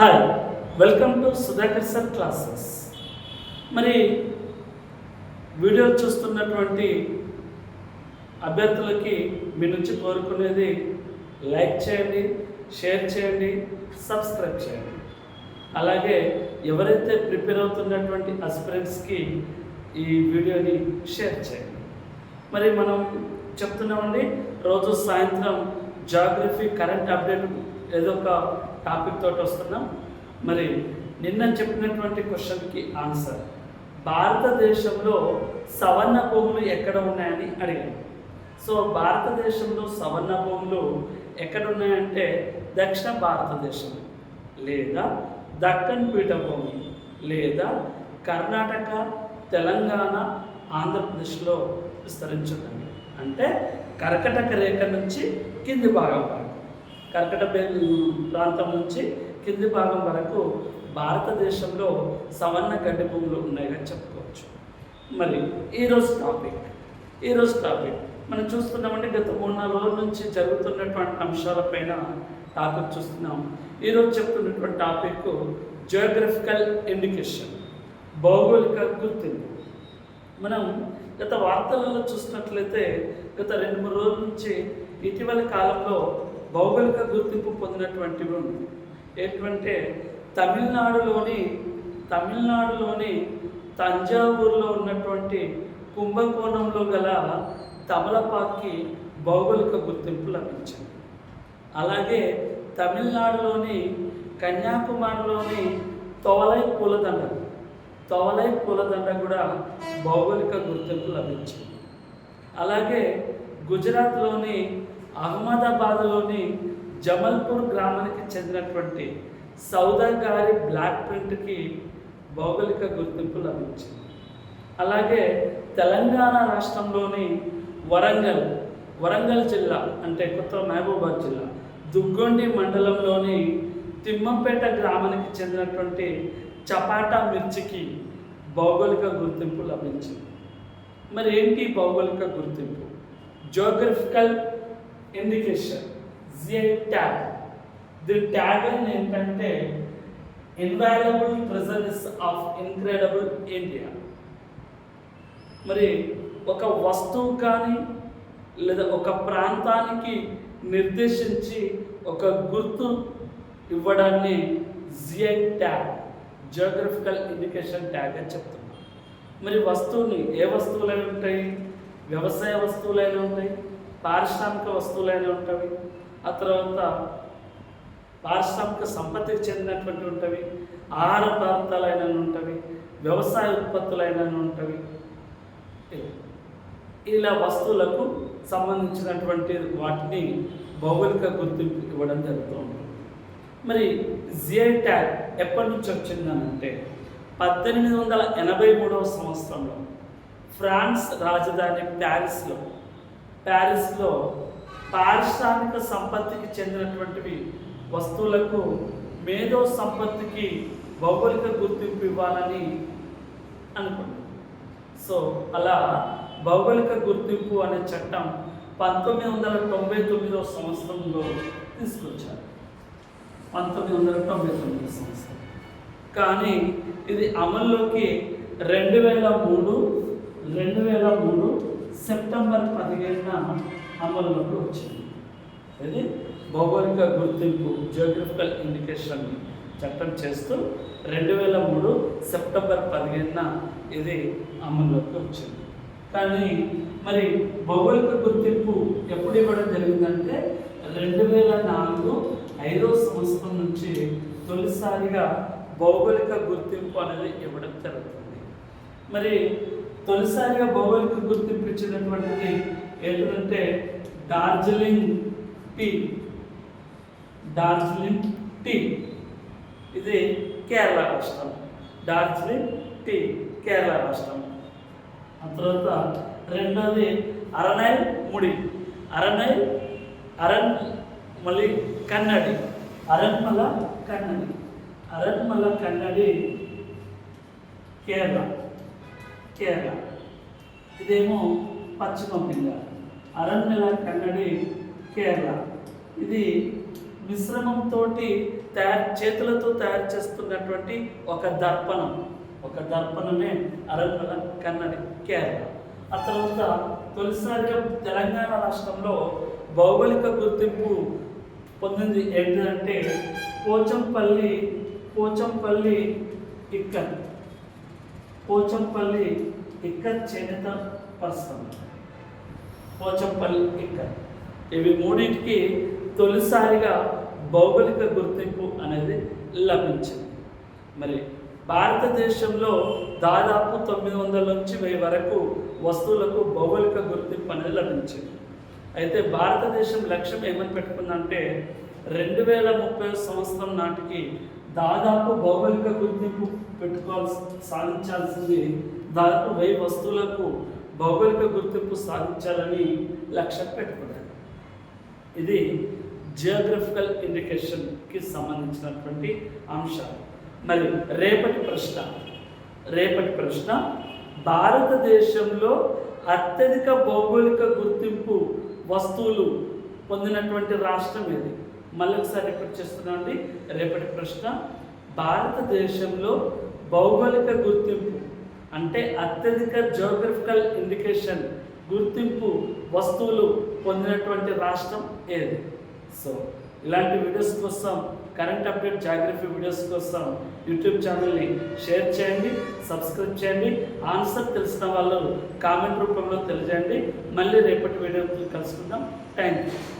Hi welcome to Sudhakar sir classes మరి video చూస్తున్నటువంటి అభ్యర్థులకి మీ నుంచి కోరుకునేది లైక్ చేయండి షేర్ చేయండి సబ్స్క్రైబ్ చేయండి. అలాగే ఎవరైతే ప్రిపేర్ అవుతున్నటువంటి అస్పిరెంట్స్కి ఈ వీడియోని షేర్ చేయండి. మరి మనం చెప్తున్నామండి రోజు సాయంత్రం జాగ్రఫీ కరెంట్ అప్డేట్ ఏదో ఒక టాపిక్ తోటి వస్తున్నాం. మరి నిన్న చెప్పినటువంటి క్వశ్చన్కి ఆన్సర్ భారతదేశంలో సవర్ణ భూములు ఎక్కడ ఉన్నాయని అడిగాను. సో భారతదేశంలో సవర్ణ భూములు ఎక్కడ ఉన్నాయంటే దక్షిణ భారతదేశం లేదా దక్కన్ పీఠభూమి లేదా కర్ణాటక తెలంగాణ ఆంధ్రప్రదేశ్లో విస్తరించున్నాయి అంటే కర్కటక రేఖ నుంచి కింది భాగం. వరకు కర్కట ప్రాంతం నుంచి కింది భాగం వరకు భారతదేశంలో సవర్ణ గడ్డి భూములు ఉన్నాయని చెప్పుకోవచ్చు. మరి ఈరోజు టాపిక్ ఈరోజు టాపిక్ మనం చూస్తున్నామంటే గత మూడు నాలుగు రోజుల నుంచి జరుగుతున్నటువంటి అంశాలపైన టాపిక్ చూస్తున్నాం. ఈరోజు చెప్తున్నటువంటి టాపిక్ జియోగ్రఫికల్ ఇండికేషన్ భౌగోళిక గుర్తింపు. మనం గత వార్తలలో చూసినట్లయితే గత రెండు మూడు రోజుల నుంచి ఇటీవల కాలంలో భౌగోళిక గుర్తింపు పొందినటువంటివి ఉంది ఏంటంటే తమిళనాడులోని తమిళనాడులోని తంజావూరులో ఉన్నటువంటి కుంభకోణంలో గల తమలపాక్కి భౌగోళిక గుర్తింపు లభించింది. అలాగే తమిళనాడులోని కన్యాకుమారిలోని తోలై పూలదండ తోలై పూలదండ కూడా భౌగోళిక గుర్తింపు లభించింది. అలాగే గుజరాత్లోని అహ్మదాబాద్లోని జమల్పూర్ గ్రామానికి చెందినటువంటి సౌదాగారి బ్లాక్ ప్రింట్కి భౌగోళిక గుర్తింపు లభించింది. అలాగే తెలంగాణ రాష్ట్రంలోని వరంగల్ వరంగల్ జిల్లా అంటే కొత్త మహబూబాద్ జిల్లా దుగ్గొండి మండలంలోని తిమ్మంపేట గ్రామానికి చెందినటువంటి చపాటా మిర్చికి భౌగోళిక గుర్తింపు లభించింది. మరి ఏంటి భౌగోళిక గుర్తింపు? Geographical indication. జిఐ ట్యాగ్ దీని ట్యాగ్ అని ఏంటంటే invaluable presence of incredible India మరి ఒక వస్తువు కానీ లేదా ఒక ప్రాంతానికి నిర్దేశించి ఒక గుర్తు ఇవ్వడాన్ని GI tag geographical indication tag అని చెప్తున్నాం మరి వస్తువుని ఏ వస్తువులైనా ఉంటాయి? వ్యవసాయ వస్తువులైనా ఉంటాయి? పారిశ్రామిక వస్తువులైనా ఉంటవి ఆ తర్వాత పారిశ్రామిక సంపత్తికి చెందినటువంటి ఉంటవి ఆహార పదార్థాలైనా ఉంటవి వ్యవసాయ ఉత్పత్తులైన ఉంటవి ఇలా వస్తువులకు సంబంధించినటువంటి వాటిని భౌగోళిక గుర్తింపు ఇవ్వడం జరుగుతూ ఉంటుంది మరి జిఐ ట్యాగ్ ఎప్పటి నుంచి వచ్చిందనంటే పద్దెనిమిది వందల ఎనభై మూడవ సంవత్సరంలో ఫ్రాన్స్ రాజధాని ప్యారిస్లో ప్యారిస్లో పారిశ్రామిక సంపత్తికి చెందినటువంటివి వస్తువులకు మేధో సంపత్తికి భౌగోళిక గుర్తింపు ఇవ్వాలని అనుకున్నాం సో అలా భౌగోళిక గుర్తింపు అనే చట్టం పంతొమ్మిది వందల తొంభై తొమ్మిదవ సంవత్సరంలో తీసుకొచ్చారు. పంతొమ్మిది వందల తొంభై తొమ్మిదో సంవత్సరం. కానీ ఇది అమల్లోకి రెండు వేల మూడు రెండు వేల మూడు సెప్టెంబర్ పదిహేనున అమల్లోకి వచ్చింది. ఇది భౌగోళిక గుర్తింపు జియోగ్రఫికల్ ఇండికేషన్ చట్టం చేస్తూ రెండు వేల మూడు సెప్టెంబర్ పదిహేనున ఇది అమల్లోకి వచ్చింది. కానీ మరి భౌగోళిక గుర్తింపు ఎప్పుడు ఇవ్వడం జరిగిందంటే రెండు వేల నాలుగు ఐదో సంవత్సరం నుంచి తొలిసారిగా భౌగోళిక గుర్తింపు అనేది ఇవ్వడం జరుగుతుంది. మరి తొలిసారిగా భౌగోళిక గుర్తింపు ఇచ్చినటువంటిది ఏంటంటే డార్జిలింగ్ టీ. డార్జిలింగ్ టీ. ఇది కేరళ రాష్ట్రం. డార్జిలింగ్ టీ కేరళ రాష్ట్రం. ఆ తర్వాత రెండోది అరణై ముడి. అరణై అరణ్ మళ్ళీ కన్నడి. అరణ్మల కన్నడి. అరణ్మల కన్నడి కేరళ. కేరళ. ఇదేమో పశ్చిమ బెంగాల్ అరణ్మల కన్నడి కేరళ. ఇది మిశ్రమంతో తయారు చేతులతో తయారు చేస్తున్నటువంటి ఒక దర్పణం. ఒక దర్పణమే అరంగల కన్నడి కేరళ. ఆ తర్వాత తొలిసారిగా తెలంగాణ రాష్ట్రంలో భౌగోళిక గుర్తింపు పొందింది ఏంటంటే పోచంపల్లి పోచంపల్లి ఇక్కత్ పోచంపల్లి ఇక్కత్ చేనేత పరిశ్రమ పోచంపల్లి ఇక్కత్ ఇవి మూడింటికి తొలిసారిగా భౌగోళిక గుర్తింపు అనేది లభించింది. మరి భారతదేశంలో దాదాపు తొమ్మిది వందల నుంచి వెయ్యి వరకు వస్తువులకు భౌగోళిక గుర్తింపు అనేది లభించింది. అయితే భారతదేశం లక్ష్యం ఏమని పెట్టుకుందంటే రెండు వేల ముప్పై సంవత్సరం నాటికి దాదాపు భౌగోళిక గుర్తింపు పెట్టుకోవాల్సి సాధించాల్సింది దాదాపు వెయ్యి వస్తువులకు భౌగోళిక గుర్తింపు సాధించాలని లక్ష్యం పెట్టుకున్నారు. ఇది జియోగ్రఫికల్ ఇండికేషన్కి సంబంధించినటువంటి అంశాలు. మరి రేపటి ప్రశ్న. రేపటి ప్రశ్న భారతదేశంలో అత్యధిక భౌగోళిక గుర్తింపు వస్తువులు పొందినటువంటి రాష్ట్రం ఏది? మళ్ళీ ఒకసారి రిపీట్ చేస్తున్నాండి రేపటి ప్రశ్న భారతదేశంలో భౌగోళిక గుర్తింపు అంటే అత్యధిక జోగ్రఫికల్ ఇండికేషన్ గుర్తింపు వస్తువులు పొందినటువంటి రాష్ట్రం ఏది? సో ఇలాంటి వీడియోస్ కోసం కరెంట్ అప్డేట్ జాగ్రఫీ వీడియోస్ కోసం యూట్యూబ్ ఛానల్ని షేర్ చేయండి సబ్స్క్రైబ్ చేయండి. ఆన్సర్ తెలిసిన వాళ్ళు కామెంట్ రూపంలో తెలియజేయండి. మళ్ళీ రేపటి వీడియోతో కలుసుకుందాం. Thank you